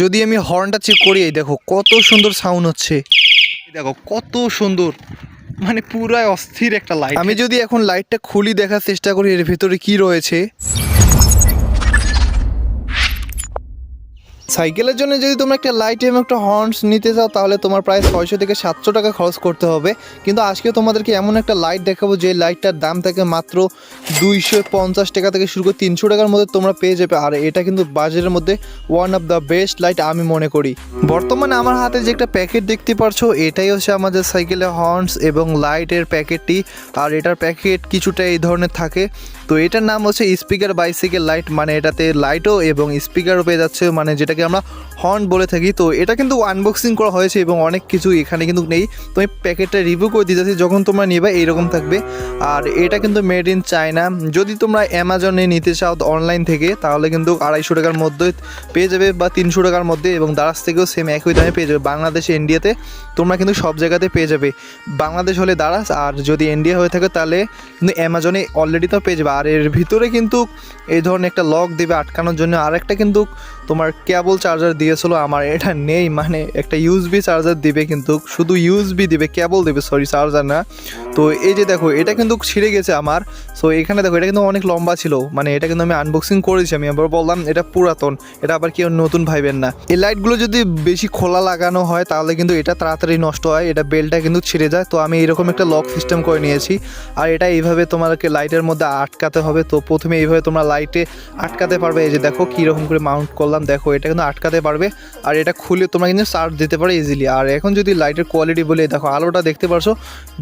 যদি আমি হর্নটা চেক করি এই দেখো কত সুন্দর সাউন্ড হচ্ছে। দেখো কত সুন্দর মানে পুরো অস্থির একটা লাইট আমি যদি এখন লাইটটা খুলি দেখার চেষ্টা করি এর ভিতরে কি রয়েছে? সাইকেলের জন্য যদি তোমরা একটা লাইট এবং একটা হর্নস নিতে চাও, তাহলে তোমার প্রায় ছয়শো থেকে সাতশো টাকা খরচ করতে হবে। কিন্তু আজকে তোমাদেরকে এমন একটা লাইট দেখাবো, যে লাইটটার দাম থাকে মাত্র দুইশো পঞ্চাশ টাকা থেকে শুরু করে তিনশো টাকার মধ্যে তোমরা পেয়ে যাবে। আর এটা কিন্তু বাজারের মধ্যে one of the best light আমি মনে করি। বর্তমানে আমার হাতে যে একটা প্যাকেট দেখতে পারছ, এটাই হচ্ছে আমাদের সাইকেলের হর্নস এবং লাইটের প্যাকেটটি আর এটার প্যাকেট কিছুটা এই ধরনের থাকে। তো এটার নাম হচ্ছে স্পিকার বাইসাইকেল লাইট মানে এটাতে লাইটও এবং স্পিকারও পেয়ে যাচ্ছে মানে যেটাকে আমরা হর্ন বলে থাকি। তো এটা কিন্তু আনবক্সিং করা হয়েছে এবং অনেক কিছু এখানে কিন্তু নেই। তো আমি প্যাকেটটা রিভিউ করে দিতে দিতেছি যখন তোমরা নেবে এইরকম থাকবে। আর এটা কিন্তু মেড ইন চায়না যদি তোমরা অ্যামাজনে নিতে চাও অনলাইন থেকে, তাহলে কিন্তু আড়াইশো টাকার মধ্যে পেয়ে যাবে বা তিনশো টাকার মধ্যে এবং দারাজ থেকেও সেম একই দামে পেয়ে যাবে। বাংলাদেশে ইন্ডিয়াতে তোমরা কিন্তু সব জায়গাতে পেয়ে যাবে। বাংলাদেশ হলে দারাজ আর যদি ইন্ডিয়া হয়ে থাকে তাহলে কিন্তু অ্যামাজনে অলরেডি তো পেয়ে যাবে। আর এর ভিতরে কিন্তু এই ধরনের একটা লক দেবে আটকানোর জন্য। আর একটা কিন্তু তোমার কেবল চার্জার দিয়েছিল আমার, এটা নেই মানে একটা ইউএসবি চার্জার দিবে কিন্তু, শুধু ইউএসবি দিবে, কেবল দেবে সরি চার্জার না। তো এই যে দেখো, এটা কিন্তু ছিঁড়ে গেছে আমার। সো এখানে দেখো, এটা কিন্তু অনেক লম্বা ছিল মানে এটা কিন্তু আমি আনবক্সিং করেছি, আমি আবার বললাম, এটা পুরাতন, এটা আবার কেউ নতুন ভাইবেন না। এই লাইটগুলো যদি বেশি খোলা লাগানো হয়, তাহলে কিন্তু এটা তাড়াতাড়ি নষ্ট হয়, এটা বেলটা কিন্তু ছিঁড়ে যায়। তো আমি এরকম একটা লক সিস্টেম করে নিয়েছি, আর এটা এইভাবে তোমাকে লাইটের মধ্যে আটকাতে হবে। তো প্রথমে এইভাবে তোমরা লাইটে আটকাতে পারবে, এই যে দেখো, কীরকম করে মাউন্ট করলাম। দেখো, এটা কিন্তু আটকাতে পারবে আর এটা খুলে তোমরা কিন্তু চার্জ দিতে পারো ইজিলি আর এখন যদি লাইটের কোয়ালিটি বলে, দেখো, আলোটা দেখতে পারছ?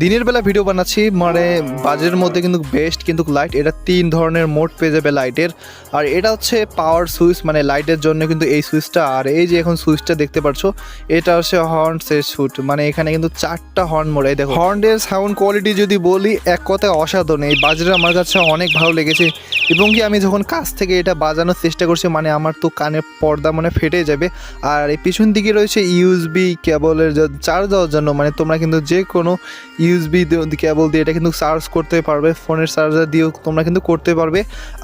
দিনের বেলা ভিডিও বানাচ্ছি মানে বাজেটের মধ্যে কিন্তু বেস্ট কিন্তু লাইট এটা তিন ধরনের মোড পেয়ে যাবে লাইটের আর এটা হচ্ছে পাওয়ার সুইচ মানে লাইটের জন্য কিন্তু এই সুইচটা আর এই যে এখন সুইচটা দেখতে পারছ, এটা হচ্ছে হর্নসের শুট মানে এখানে কিন্তু চারটা হর্ন মোড এই দেখো। হর্নের সাউন্ড কোয়ালিটি যদি বলি, এক কথায় অসাধারণ। এই বাজারে আমার কাছে অনেক ভালো লেগেছে। এবং কি আমি যখন কাছ থেকে এটা বাজানোর চেষ্টা করছি মানে আমার তো কানের পর্দা মানে ফেটে যাবে। আর এই পিছন দিকে রয়েছে ইউএসবি কেবলের চার্জ দেওয়ার জন্য। মানে তোমরা কিন্তু যে কোনো ইউএসবি কেবল দিয়ে এটা কিন্তু চার্জ করতে পারবে। ফোনের চার্জার দিয়েও তোমরা কিন্তু করতে পারবে।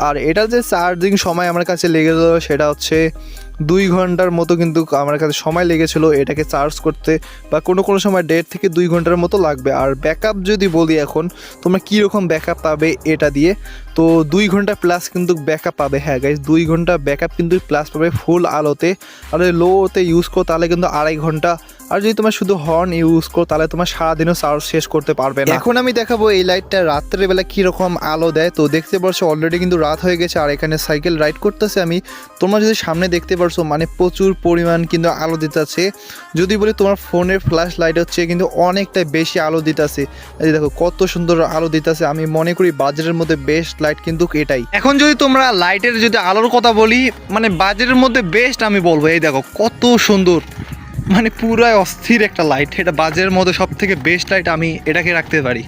আর এটা যে চার্জিং সময় আমার কাছে লেগে গেল, সেটা হচ্ছে দুই ঘণ্টার মতো কিন্তু আমার কাছে সময় লেগেছিল এটাকে চার্জ করতে বা কোনো কোনো সময় দেড় থেকে দুই ঘণ্টার মতো লাগবে। আর ব্যাকআপ যদি বলি এখন, তোমরা কীরকম ব্যাকআপ পাবে এটা দিয়ে? তো দুই ঘণ্টা প্লাস কিন্তু ব্যাকআপ পাবে। হ্যাঁ গাইজ দুই ঘণ্টা ব্যাকআপ কিন্তু প্লাস পাবে ফুল আলোতে। আর লোতে ইউজ করো তাহলে কিন্তু আড়াই ঘণ্টা আর যদি তোমার শুধু হর্ন ইউজ করো তাহলে তোমার সারাদিনও চার্জ শেষ করতে পারবে না। এখন আমি দেখাবো এই লাইটটা রাত্রের বেলা কীরকম আলো দেয়। তো দেখতে পারছ অলরেডি কিন্তু রাত হয়ে গেছে আর এখানে সাইকেল রাইড করতেছে আমি। তোমরা যদি সামনে দেখতে পারছ মানে প্রচুর পরিমাণ কিন্তু আলো দিতেছে। যদি বলি তোমার ফোনের ফ্ল্যাশ লাইট হচ্ছে কিন্তু অনেকটা বেশি আলো দিতেছে। এই দেখো কত সুন্দর আলো দিতেছে। আমি মনে করি বাজারের মধ্যে বেস্ট লাইট কিন্তু এটাই। এখন যদি তোমরা লাইটের যদি আলোর কথা বলি মানে বাজারের মধ্যে বেস্ট আমি বলব এই দেখো কত সুন্দর। মানে পুরাই অস্থির একটা লাইট এটা বাজের মধ্যে সব থেকে বেস্ট লাইট আমি এটাকে রাখতে পারি।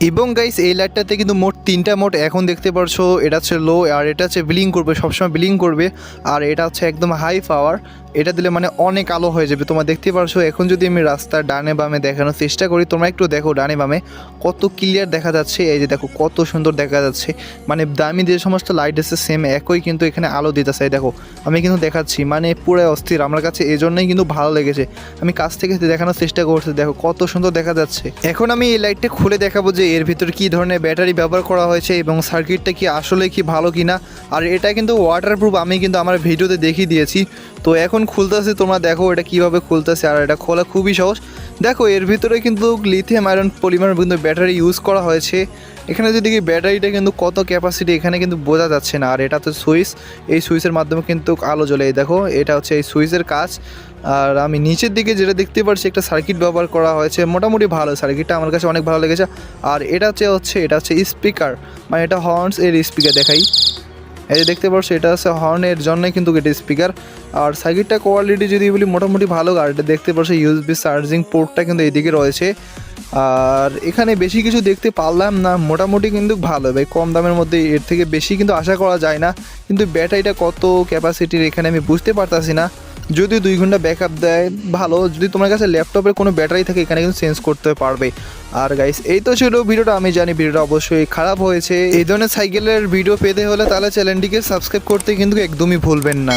এবং গাইস এই লাইটটাতে কিন্তু মোট তিনটা মোট এখন দেখতে পারছ, এটা হচ্ছে লো আর এটা হচ্ছে বিলিং করবে, সবসময় বিলিং করবে। আর এটা হচ্ছে একদম হাই পাওয়ার এটা দিলে মানে অনেক আলো হয়ে যাবে। তোমরা দেখতে পারছ, এখন যদি আমি রাস্তার ডানে বামে দেখানোর চেষ্টা করি, তোমরা একটু দেখো ডানে বামে কত ক্লিয়ার দেখা যাচ্ছে। এই যে দেখো, কত সুন্দর দেখা যাচ্ছে। মানে দামি যে সমস্ত লাইট আছে সেম একই কিন্তু এখানে আলো দিতেছে। দেখো, আমি কিন্তু দেখাচ্ছি মানে পুরো অস্থির। আমার কাছে এই জন্যই কিন্তু ভালো লেগেছে। আমি কাছ থেকে দেখানোর চেষ্টা করছি, দেখো কত সুন্দর দেখা যাচ্ছে। এখন আমি এই লাইটটা খুলে দেখাবো যে এর ভিতরে কি ধরনের ব্যাটারি ব্যবহার করা হয়েছে এবং সার্কিটটা কি আসলে কি ভালো কিনা। আর এটা কিন্তু ওয়াটারপ্রুফ আমি কিন্তু আমার ভিডিওতে দেখিয়ে দিয়েছি। তো এখন খুলতেছে, তোমরা দেখো এটা কীভাবে খুলতেছে, আর এটা খোলা খুবই সহজ। দেখো, এর ভিতরে কিন্তু লিথিয়াম আয়রন পলিমার কিন্তু ব্যাটারি ইউজ করা হয়েছে। এখানে যদি ব্যাটারিটা কিন্তু কত ক্যাপাসিটি এখানে কিন্তু বোঝা যাচ্ছে না। আর এটা তো সুইচ, এই সুইচের মাধ্যমে কিন্তু আলো জ্বলে। দেখো, এটা হচ্ছে এই সুইচের কাজ। আর আমি নিচের দিকে যেটা দেখতে পাচ্ছি একটা সার্কিট ব্যবহার করা হয়েছে। মোটামুটি ভালো সার্কিটটা আমার কাছে অনেক ভালো লেগেছে। আর এটা হচ্ছে হচ্ছে, এটা হচ্ছে স্পিকার মানে এটা হর্নস এর স্পিকার দেখাই। এই দেখতে পাচ্ছ, এটা হচ্ছে হর্নের জন্য কিন্তু এটা স্পিকার আর সার্কিটটা কোয়ালিটি যদি বলি, মোটামুটি ভালো আর এটা দেখতে পাচ্ছ ইউএসবি চার্জিং পোর্টটা কিন্তু এইদিকে রয়েছে। আর এখানে বেশি কিছু দেখতে পারলাম না, মোটামুটি কিন্তু ভালো। ভাই, কম দামের মধ্যে এর থেকে বেশি কিন্তু আশা করা যায় না। কিন্তু ব্যাটারিটা কত ক্যাপাসিটির এখানে আমি বুঝতে পারতাছি না। যদি দুই ঘণ্টা ব্যাকআপ দেয়, ভালো। যদি তোমার কাছে ল্যাপটপের কোনো ব্যাটারি থাকে, এখানে কিন্তু চেঞ্জ করতে পারবে। আর গাইস এই তো ছিল ভিডিওটা। আমি জানি ভিডিওটা অবশ্যই খারাপ হয়েছে। এই ধরনের সাইকেলের ভিডিও পেতে হলে তাহলে চ্যানেলটিকে সাবস্ক্রাইব করতে কিন্তু একদমই ভুলবেন না।